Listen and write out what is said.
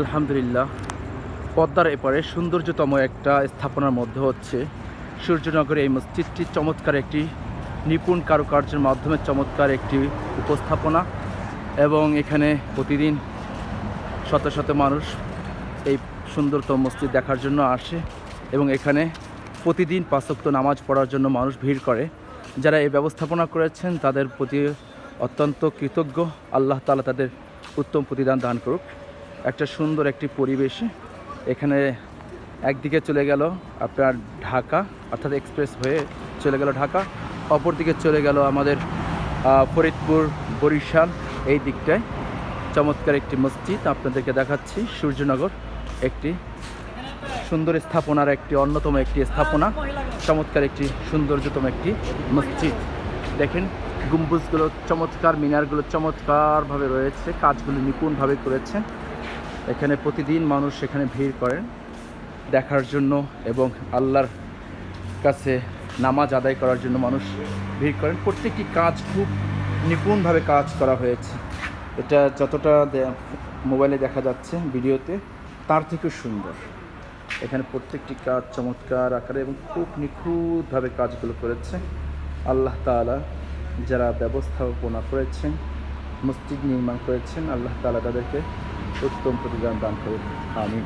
আলহামদুলিল্লাহ, পদ্মার এপারে সৌন্দর্যতম একটা স্থাপনার মধ্যে হচ্ছে সূর্যনগরে এই মসজিদটি চমৎকার একটি নিপুণ কারুকার্যের মাধ্যমে চমৎকার একটি উপস্থাপনা এবং এখানে প্রতিদিন শত শত মানুষ এই সুন্দরতম মসজিদ দেখার জন্য আসে এবং এখানে প্রতিদিন পাঁচক্ত নামাজ পড়ার জন্য মানুষ ভিড় করে। যারা এই ব্যবস্থাপনা করেছেন তাদের প্রতি অত্যন্ত কৃতজ্ঞ। আল্লাহ তালা তাদের উত্তম প্রতিদান দান করুক। একটা সুন্দর একটি পরিবেশে। এখানে একদিকে চলে গেল আপনার ঢাকা, অর্থাৎ এক্সপ্রেস হয়ে চলে গেল ঢাকা। অপরদিকে চলে গেল আমাদের ফরিদপুর, বরিশাল, এই দিকটায়। চমৎকার একটি মসজিদ আপনাদেরকে দেখাচ্ছি, সূর্যনগর একটি সুন্দর স্থাপনার একটি, অন্যতম একটি স্থাপনা। চমৎকার একটি, সৌন্দর্যতম একটি মসজিদ। দেখেন, গম্বুজগুলো চমৎকার, মিনারগুলো চমৎকারভাবে রয়েছে, কাজগুলো নিপুণভাবে করেছেন এখানে প্রতিদিন মানুষ এখানে ভিড় করেন দেখার জন্য এবং আল্লাহর কাছে নামাজ আদায় করার জন্য মানুষ ভিড় করেন। প্রত্যেকটি কাজ খুব নিপুণভাবে কাজ করা হয়েছে। এটা যতটা মোবাইলে দেখা যাচ্ছে, ভিডিওতে, তার থেকেও সুন্দর। এখানে প্রত্যেকটি কাজ চমৎকার আকারে এবং খুব নিখুঁতভাবে কাজগুলো করেছে। আল্লাহ তাআলা যারা ব্যবস্থাপনা করেছেন, মসজিদ নির্মাণ করেছেন, আল্লাহ তাআলা তাদেরকে উত্তম প্রতিদান দান করুন আমিন